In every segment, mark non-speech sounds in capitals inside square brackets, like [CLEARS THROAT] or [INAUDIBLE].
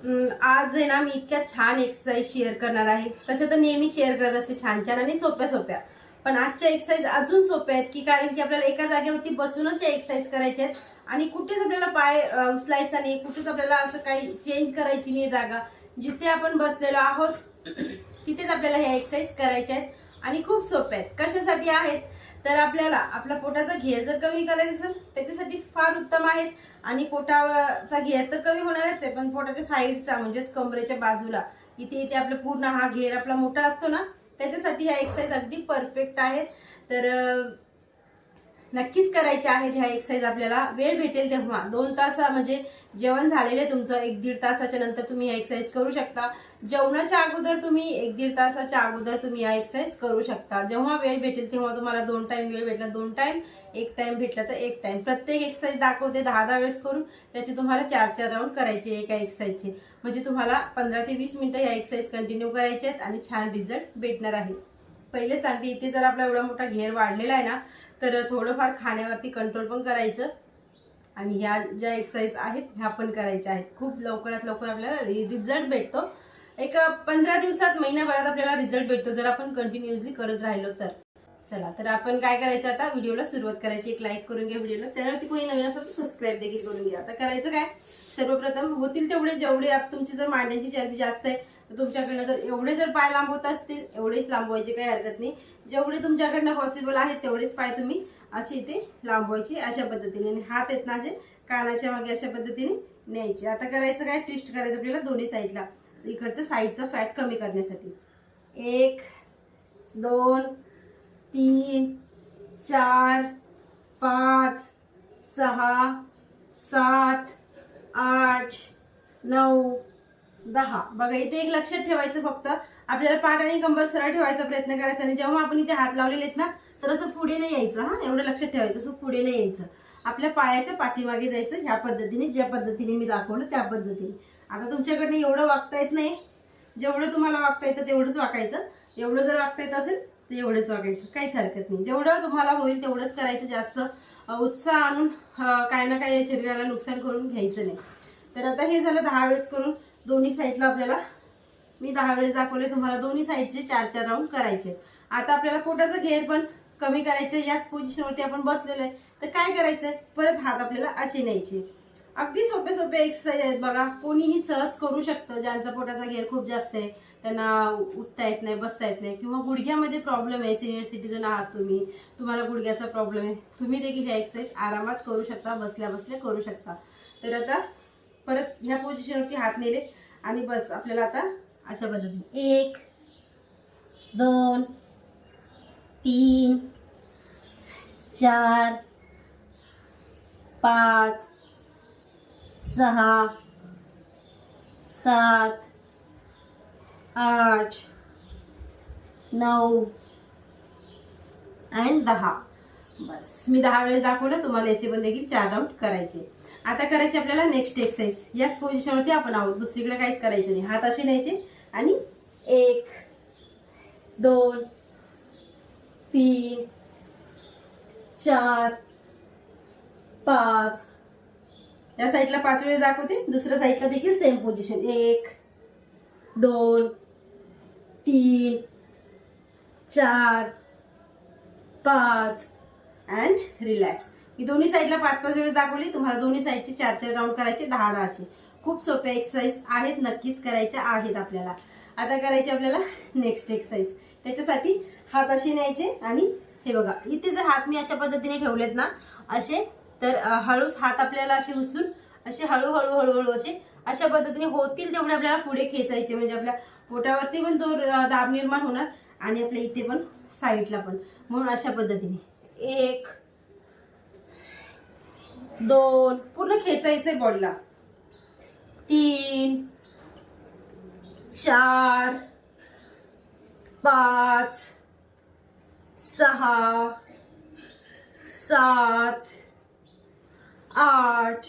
आज आहे ना मी इतक्या छान एक्सरसाइज शेअर करणार आहे. तसे तर नेहमी शेअर करत असते छान छान आणि सोप्या सोप्या. पण आजच्या एक्सरसाइज अजून सोप्या आहेत की कारण की आपल्याला एका जागेवरती बसूनच या एक्सरसाइज करायच्या आहेत. आणि कुठेच आपल्याला पाय उचलायचा नाही कुठेच आपल्याला असं काही चेंज करायची नाही जागा. जिथे आपण बसलेलो आहोत तिथेच आपल्याला ह्या एक्सरसाइज करायच्या आहेत. आणि खूप सोप्या आहेत. कशासाठी आहेत? तर आपल्याला आपल्या पोटाचा घेर जर कमी करायचा असेल त्याच्यासाठी फार उत्तम आहेत. आणि पोटाचा घेर तर कमी होणारच आहे पण पोटाच्या साईडचा म्हणजेच कमरेच्या बाजूला इथे इथे आपलं पूर्ण हा घेर आपला मोठा असतो ना त्याच्यासाठी ह्या एक्सरसाइज अगदी परफेक्ट आहेत. तर नक्कीच करायच्या आहेत ह्या एक्सरसाइज आपल्याला. वेळ भेटेल तेव्हा. दोन तास म्हणजे जेवण झालेले तुमचं एक दीड तासाच्या नंतर तुम्ही ह्या एक्सरसाइज करू शकता. जेवणाच्या अगोदर तुम्ही एक दीड तासाच्या अगोदर तुम्ही या एक्सरसाइज करू शकता. जेव्हा वेळ भेटेल तेव्हा तुम्हाला दोन टाइम वेळ भेटला. दोन टाइम एक टाइम भेटला तर एक टाइम प्रत्येक एक्सरसाइज दाखवते दहा दहा वेळेस करून. त्याचे तुम्हाला चार चार राऊंड करायचे एका एक्सरसाइजचे म्हणजे तुम्हाला पंधरा ते वीस मिनिटं ह्या एक्सरसाइज कंटिन्यू करायचे आहेत आणि छान रिझल्ट भेटणार आहे. पहिले सांगते इथे जर आपला एवढा मोठा घेर वाढलेला आहे ना तर थोडंफार खाण्यावरती कंट्रोल पण करायचं. आणि ह्या ज्या एक्सरसाइज आहेत ह्या पण करायच्या आहेत. खूप लवकरात लवकर आपल्याला रिझल्ट भेटतो. एक पंधरा दिवसात महिन्याभरात आपल्याला रिझल्ट भेटतो जर आपण कंटिन्युअसली करत राहिलो तर. चला तर आपण काय करायचं आता? व्हिडिओला सुरुवात करायची. एक लाईक करून घ्या व्हिडिओला. चॅनलवरती कोणी नवीन असेल तर सबस्क्राईब देखील करून घ्या. आता करायचं काय? सर्वप्रथम होतील तेवढे. जेवढे आप- तुमची जर मांड्याची चरबी जास्त आहे तर तुमच्याकडनं जर एवढे जर पाय लांबवत असतील एवढेच लांबवायचे काही हरकत नाही. जेवढे तुमच्याकडनं पॉसिबल आहेत तेवढेच पाय तुम्ही असे इथे लांबवायचे अशा पद्धतीने. आणि हात आहेत ना असे कानाच्या मागे अशा पद्धतीने न्यायचे. आता करायचं काय? ट्विस्ट करायचं आपल्याला दोन्ही साईडला इकडचं साईडचं फॅट कमी करण्यासाठी. एक दोन तीन चार पाच सहा सात आठ नऊ दहा. बघा इथे एक लक्षात ठेवायचं फक्त. आपल्याला पाठ आणि कंबर सरळ ठेवायचा प्रयत्न करायचा. आणि जेव्हा आपण इथे हात लावलेले आहेत ना तर असं पुढे नाही यायचं हा? एवढं लक्षात ठेवायचं असं पुढे नाही यायचं. आपल्या पायाच्या पाठीमागे जायचं ह्या पद्धतीने ज्या पद्धतीने मी दाखवलं त्या पद्धतीने. आता तुमच्याकडनं एवढं वागता येत नाही. जेवढं तुम्हाला वागता येतं तेवढंच वाकायचं एवढं जर वागता येत असेल तर एवढंच वागायचं. काहीच हरकत नाही. जेवढं तुम्हाला होईल तेवढंच करायचं. जास्त उत्साह आणून काय ना काय शरीराला नुकसान करून घ्यायचं नाही. तर आता हे झालं दहा वेळेस करून. दोन्ही साईडला आपल्याला मी दहा वेळेस दाखवले तुम्हाला दोन्ही साईडचे चार चार राऊंड करायचे. आता आपल्याला पोटाचं घेर पण कमी करायचं याच पोझिशनवरती आपण बसलेलो आहे. तर काय करायचंय? परत हात आपल्याला असे न्यायचे. अगदी सोपे सोपे एक्सरसाइज आहेत बघा. कोणीही सहज करू शकतं ज्यांचा पोटाचा घेर खूप जास्त आहे त्यांना उठता येत नाही बसता येत नाही. किंवा गुडघ्यामध्ये प्रॉब्लेम आहे सिनियर सिटीजन आहात तुम्ही तुम्हाला गुडघ्याचा प्रॉब्लेम आहे तुम्ही देखील ह्या एक्सरसाइज आरामात करू शकता बसल्या बसल्या करू शकता. तर आता परत ह्या पोझिशनवरती हात नेले आणि बस आपल्याला आता अशा पद्धतीने. एक दोन तीन चार पाच सहा सात आठ नऊ आणि दहा. बस. मी दहा वेळेस दाखवलं तुम्हाला याचे पण देखील चार राऊंड करायचे. आता करायचे आपल्याला नेक्स्ट एक्सरसाइज याच पोझिशनवरती आपण आहोत. दुसरीकडे काहीच करायचं नाही. हात असे न्यायचे आणि एक दोन तीन चार पाच. या साईडला पाच वेळेस दाखवते. दुसऱ्या साईडला देखील सेम पोझिशन एक दोन तीन चार पाच. And relax. मी दोन्ही साईडला पाच पाच वेळेस दाखवली तुम्हाला दोन्ही साईडचे चार चार राऊंड करायचे दहा दहाचे खूप सोप्या एक्सरसाइज आहेत नक्कीच करायच्या आहेत आपल्याला. आता करायचे आपल्याला नेक्स्ट एक्सरसाइज त्याच्यासाठी हात असे न्यायचे आणि हे बघा इथे जर हात मी अशा पद्धतीने ठेवलेत ना असे तर हळूच हात आपल्याला असे उचलून असे हळूहळू हळूहळू असे अशा पद्धतीने होतील तेवढे आपल्याला पुढे खेचायचे. म्हणजे आपल्या पोटावरती पण जोर दाब निर्माण होणार आणि आपल्या इथे पण साईडला पण. म्हणून अशा पद्धतीने. एक दोन पूर्ण खेचायचंय बॉडीला तीन चार पाच सहा सात आठ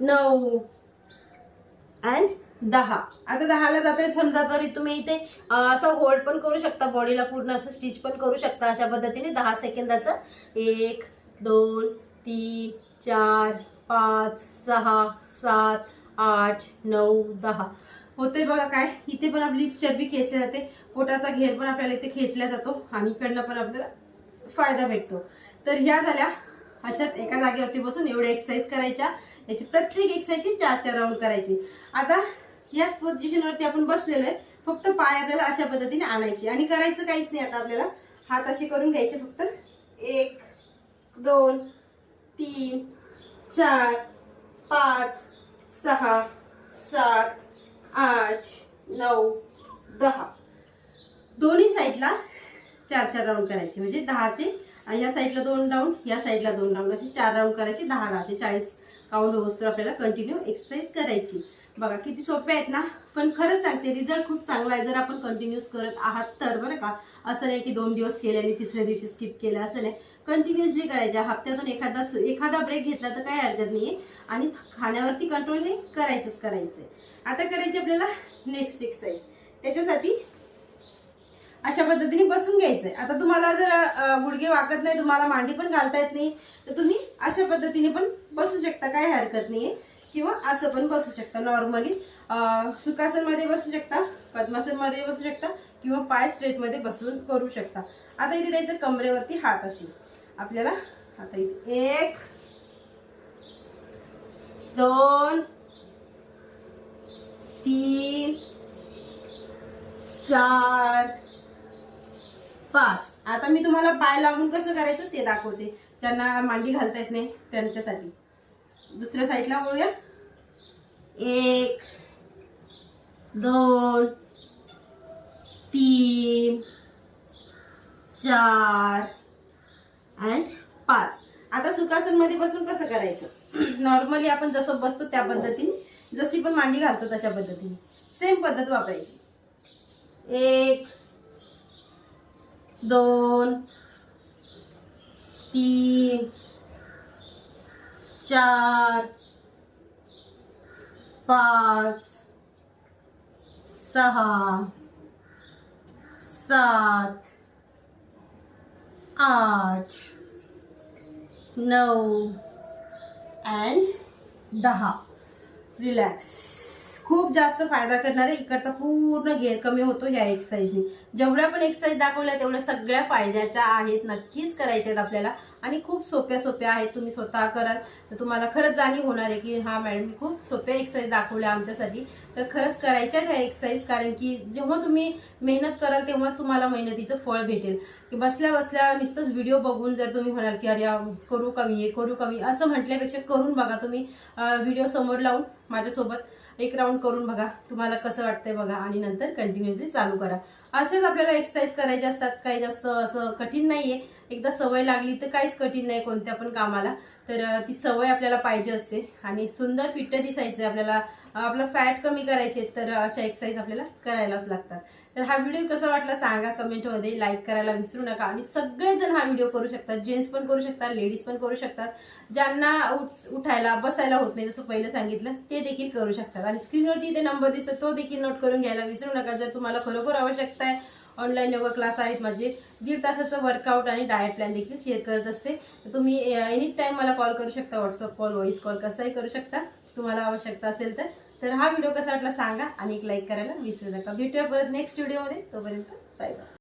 नऊ अँड दहा. आता दहाला जाते समजा तरी तुम्ही इथे असं होल्ड पण करू शकता बॉडीला पूर्ण असं स्टिच पण करू शकता अशा पद्धतीने. दहा सेकंदाचं. एक दोन तीन चार पाच सहा सात आठ नऊ दहा. होते बघा काय? इथे पण आपली चरबी खेचली जाते. पोटाचा घेर पण आपल्याला इथे खेचला जातो आणि इकडनं पण आपल्याला फायदा भेटतो. तर ह्या झाल्या. अशाच एका जागेवरती बसून एवढ्या एक्सरसाइज करायच्या. याची प्रत्येक एक्सरसाइजची चार चार राऊंड करायची. आता याच पोझिशनवरती आपण बसलेलो आहे. फक्त पाय आपल्याला अशा पद्धतीने आणायचे. आणि करायचं काहीच नाही आता आपल्याला. हात असे करून घ्यायचे फक्त. एक दोन तीन चार पाच सहा सात आठ नऊ दहा. दोन्ही साईडला चार चार राऊंड करायचे. म्हणजे दहाचे. आणि या साईडला दोन राऊंड या साईडला दोन राऊंड असे चार राऊंड करायचे. दहा दहाचे चाळीस काउंट होतो आपल्याला. कंटिन्यू एक्सरसाइज करायची. बघा किती सोपे आहेत ना? पण खरंच सांगते रिझल्ट खूप चांगला आहे. जर आपण कंटिन्यूस करत आहात तर बरं का? असं नाही की दोन दिवस केले आणि तिसऱ्या दिवशी स्किप केलं असं नाही. कंटिन्युअसली करायच्या हप्त्यातून एखादा एखादा ब्रेक घेतला तर काही हरकत नाही आणि खाण्यावरती कंट्रोल हे करायचंच करायचंय. आता करायचे आपल्याला नेक्स्ट एक्सरसाइज त्याच्यासाठी अशा पद्धतीने बसून घ्यायचंय. आता तुम्हाला जर गुडघे वाकत नाही तुम्हाला मांडी पण घालता येत नाही तर तुम्ही अशा पद्धतीने पण बसू शकता. काही हरकत नाही किंवा असं पण बसू शकता नॉर्मली सुखासनमध्ये बसू शकता पद्मासनमध्ये बसू शकता किंवा पाय स्ट्रेटमध्ये बसून करू शकता. आता इथे द्यायचं कमरेवरती हात अशी. आपल्याला आता इथे एक दोन तीन चार पाच. आता मी तुम्हाला पाय लावून कसं करायचं ते दाखवते. ज्यांना मांडी घालता येत नाही त्यांच्यासाठी. दुसऱ्या साईडला वळूया. एक दोन तीन चार अँड पाच. आता सुखासनमध्ये बसून कसं करायचं? [CLEARS THROAT] नॉर्मली आपण जसं बसतो त्या पद्धतीने जशी पण मांडी घालतो तशा पद्धतीने. सेम पद्धत वापरायची. एक दोन तीन चार पाच सहा सात आठ नऊ अँड दहा. रिलॅक्स खूप जास्त फायदा करणारे इकडचा पूर्ण घेर कमी होतो ह्या एक्सरसाइजने जेवढ्या पण एक्सरसाइज दाखवल्या तेवढ्या सगळ्या फायद्याच्या आहेत. नक्कीच करायच्या आहेत आपल्याला. आणि खूप सोप्या सोप्या आहेत तुम्ही स्वतः कराल. तर तुम्हाला खरंच जाणीव होणार आहे की हा मॅडम खूप सोप्या एक्सरसाइज दाखवल्या आमच्यासाठी. तर खरंच करायच्या त्या एक्सरसाइज कारण की जेव्हा तुम्ही मेहनत कराल तेव्हाच तुम्हाला मेहनतीचं फळ भेटेल. की बसल्या बसल्या नुसतंच व्हिडिओ बघून जर तुम्ही म्हणाल की अरे करू कमी आहे करू कमी असं म्हटल्यापेक्षा करून बघा तुम्ही व्हिडिओ समोर लावून माझ्यासोबत एक राऊंड करून बघा. तुम्हाला कसं वाटतंय बघा आणि नंतर कंटिन्युअसली चालू करा. असेच आपल्याला एक्सरसाइज करायचे असतात. काही जास्त असं कठीण नाहीये. एकदा सवय लागली तर काहीच कठीण नाही कोणत्या पण कामाला. तर ती सवय आपल्याला पाहिजे असते. आणि सुंदर फिट्ट दिसायचं आपल्याला. आपला फॅट कमी करायचे तर अशा एक्सरसाइज आपल्याला करायलाच लागतात. तर हा व्हिडिओ कसा वाटला सांगा कमेंटमध्ये. लाईक करायला विसरू नका. आणि सगळेजण हा व्हिडिओ करू शकतात. जेंट्स पण करू शकतात. लेडीज पण करू शकतात. ज्यांना उठ- उठायला बसायला होत नाही जसं पहिलं सांगितलं ते देखील करू शकतात. आणि स्क्रीनवरती ते नंबर दिसतो तो देखील नोट करून घ्यायला विसरू नका. जर तुम्हाला खरोखर आवश्यकता आहे ऑनलाईन योगा क्लास आहेत माझे. दीड तासाचं वर्कआउट आणि डाएट प्लॅन देखील शेअर करत असते. तर तुम्ही एनी टाईम मला कॉल करू शकता व्हॉट्सअप कॉल व्हॉइस कॉल कसाही करू शकता. तुम्हाला आवश्यकता असेल तर. तर हा व्हिडिओ कसा वाटला सांगा आणि एक लाईक करायला विसरू नका. भेटूया परत नेक्स्ट व्हिडिओमध्ये तोपर्यंत बाय बाय